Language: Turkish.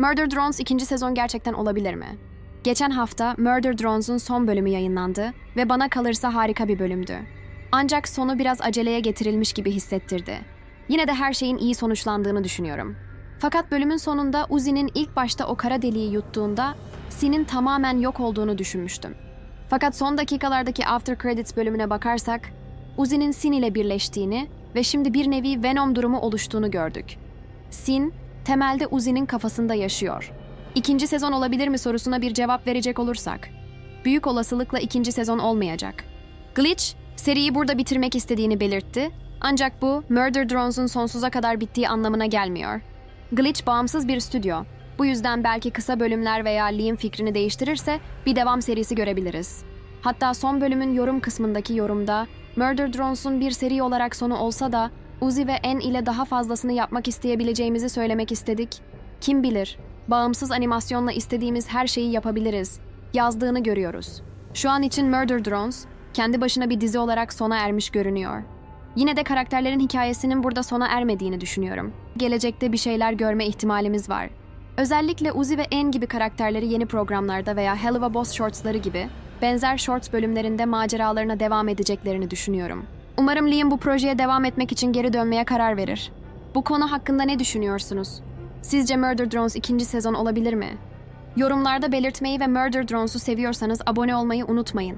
Murder Drones ikinci sezon gerçekten olabilir mi? Geçen hafta Murder Drones'un son bölümü yayınlandı ve bana kalırsa harika bir bölümdü. Ancak sonu biraz aceleye getirilmiş gibi hissettirdi. Yine de her şeyin iyi sonuçlandığını düşünüyorum. Fakat bölümün sonunda Uzi'nin ilk başta o kara deliği yuttuğunda Sin'in tamamen yok olduğunu düşünmüştüm. Fakat son dakikalardaki After Credits bölümüne bakarsak Uzi'nin Sin ile birleştiğini ve şimdi bir nevi Venom durumu oluştuğunu gördük. Sin, temelde Uzi'nin kafasında yaşıyor. İkinci sezon olabilir mi sorusuna bir cevap verecek olursak, büyük olasılıkla ikinci sezon olmayacak. Glitch, seriyi burada bitirmek istediğini belirtti, ancak bu Murder Drones'un sonsuza kadar bittiği anlamına gelmiyor. Glitch bağımsız bir stüdyo. Bu yüzden belki kısa bölümler veya Liam fikrini değiştirirse bir devam serisi görebiliriz. Hatta son bölümün yorum kısmındaki yorumda Murder Drones'un bir seri olarak sonu olsa da Uzi ve En ile daha fazlasını yapmak isteyebileceğimizi söylemek istedik. Kim bilir, bağımsız animasyonla istediğimiz her şeyi yapabiliriz. Yazdığını görüyoruz. Şu an için Murder Drones, kendi başına bir dizi olarak sona ermiş görünüyor. Yine de karakterlerin hikayesinin burada sona ermediğini düşünüyorum. Gelecekte bir şeyler görme ihtimalimiz var. Özellikle Uzi ve En gibi karakterleri yeni programlarda veya Hell of a Boss Shorts'ları gibi benzer shorts bölümlerinde maceralarına devam edeceklerini düşünüyorum. Umarım Liam bu projeye devam etmek için geri dönmeye karar verir. Bu konu hakkında ne düşünüyorsunuz? Sizce Murder Drones ikinci sezon olabilir mi? Yorumlarda belirtmeyi ve Murder Drones'u seviyorsanız abone olmayı unutmayın.